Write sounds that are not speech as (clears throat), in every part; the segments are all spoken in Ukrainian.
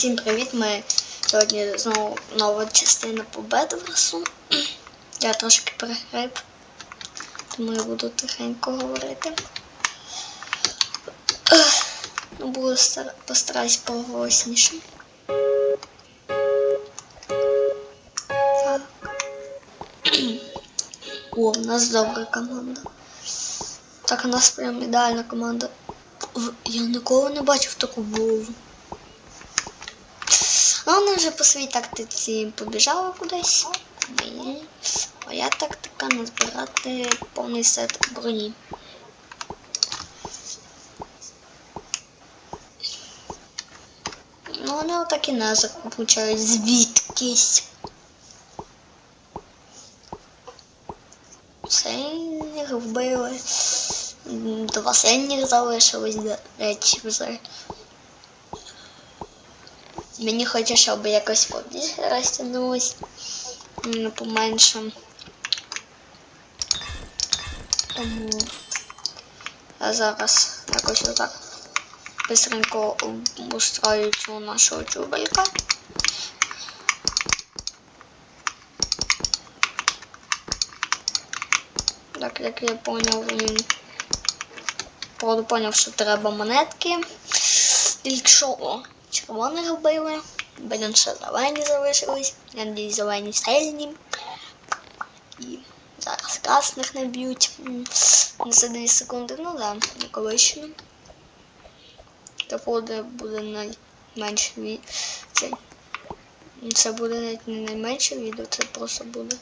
Всім привіт! Ми сьогодні знову нова частина по Бедверсу. (clears throat) Я трошки перегриб, тому я буду тихенько говорити. Ну, буду стар... постараюсь поголосніше. (clears throat) О, у нас добра команда. Так, у нас прям ідеальна команда. Я ніколи не бачив таку Вову. А вони вже по своїй тактиці побіжали кудись. Моя тактика назбирати повний сет броні. Ну, вони отак і не получають звідкись. Синіх вбили. Два синіх залишилось, до речі, вже. Мені хочеться, щоб якось побільше розтягнулось. Поменше. Тому я зараз якось отак быстренько устрою цю нашого чубайка. Так, як я поняв, він поняв, що треба монетки. Тільки що червоних вбили. Блін, ще зелені залишились. Я надіюсь, зелені сильні. І зараз красних не б'ють. М, За 2 секунди, ну да, екологічно. Це буде, буде найменше від... Цей. Це буде навіть не найменше відео, це просто буде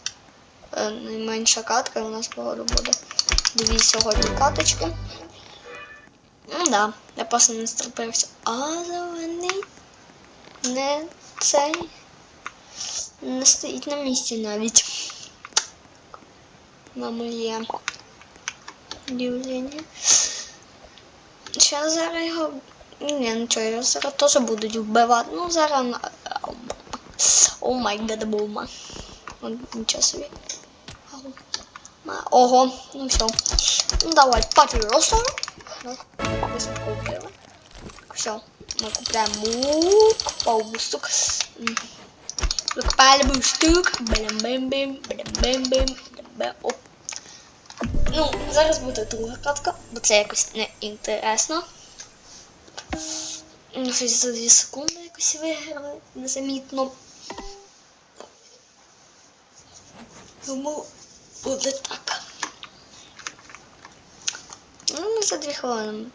е, найменша катка, у нас погода буде. Дві сьогодні каточки. Ну да, я просто не стерпився. А зелений не цей не стоїть на місці навіть. На моє удивлення. Ще зараз його. Ні, нічого, його зараз теж будуть вбивати. Ну зараз. О май гад бума. Нічого собі. Ого, ну все. Ну давай, папіроса. Все, мы купляем лук, паустук. Викупали бустук. Бем-бем-бем, бем-бем-бем, бем Оп. Ну, зараз буде друга катка, бо це якось не інтересно. Ну, щось за 2 секунди якось виграли незамітно. Тому буде так. Ну, за 2 хвилини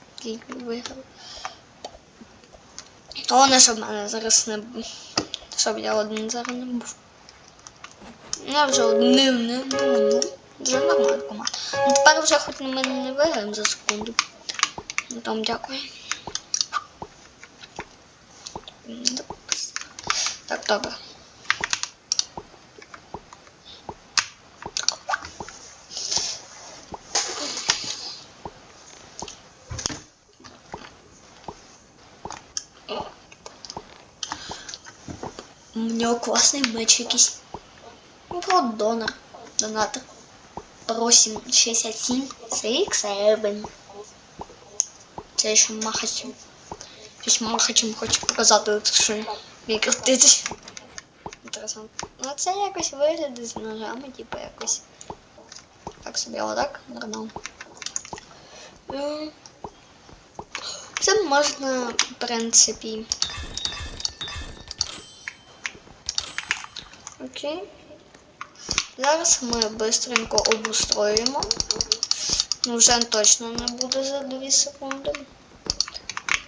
виграли. Головне, щоб мене зараз не був. щоб я один зараз не був. Я вже одним не буду. Вже нормально команда. Ну тепер вже хоч на мене не виграємо за секунду. Ну там дякую. Так, добре. У нього класний меч якийсь. Ну, про донор. Донатор. Просим 67 CX7. Це ще махачем. Щось махачем хочу показати, що мій крутиться. Інтересно. Ну це якось виглядає з ножами, типу якось. Так собі, отак, нормально. М. Це можна, в принципі. Окей. Зараз ми бистренько обустроїмо. Ну, вже точно не буде за 2 секунди.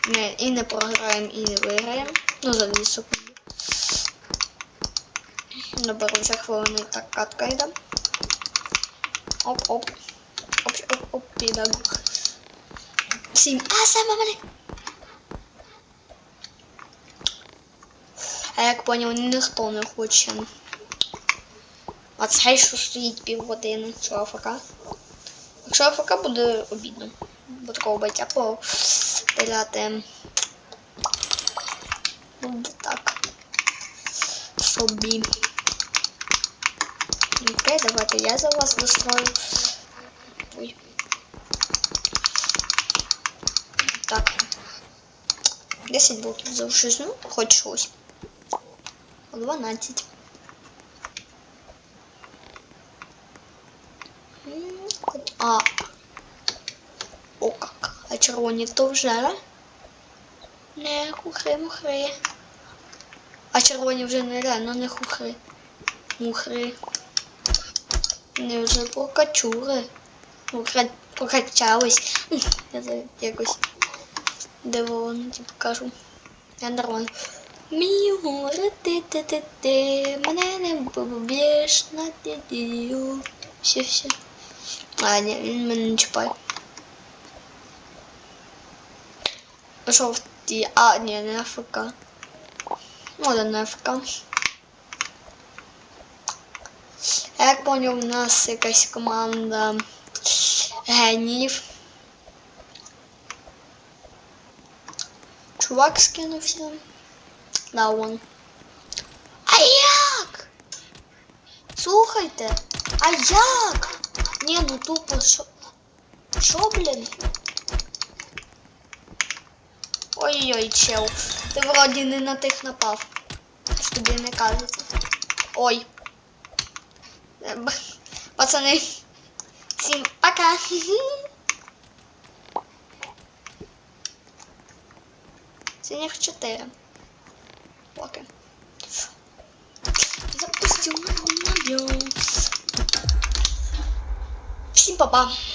Не, і не програємо, і не виграємо. Ну, за 2 секунди. Наберу вже хвилини так катка йде. Оп, оп. Оп, оп, оп, піде. Сім. А, саме мене. А як поняв, ніхто не хоче. А цей що стоїть півгодини, що АФК. Якщо АФК буде обідно. Бо такого батя постріляти. Буде так. Собі. Окей, давайте я за вас дострою. Ой. Так. 10 блоків залишилось, ну, хоч щось. 12. А. О, как. А червоні то вже. Не хухри, мухри. А червоні вже не реально не хухри. Мухри. Не вже прокачури. Прокра- Прокачались. Я якось дивовано, типу кажу. Я нормально. Мій горе, ти ти ти ти мене не поб'єш на дідію. Все, все. А, ні, він мене не чіпає. Пішов в ті. А, ні, не АФК. Ну, да, не АФК. Я як поняв, у нас якась команда геніїв. Чувак скинувся. Да, вон. А як? Слухайте, а як? Ні, ну тупо що? Що, блін? Ой-ой-ой, чел. Ти вроді не на тих напав. Ж тобі не кажеться. Ой. Е, Пацани. Всім пока. Синіх 4. Поки. Запустил на Всім па-па.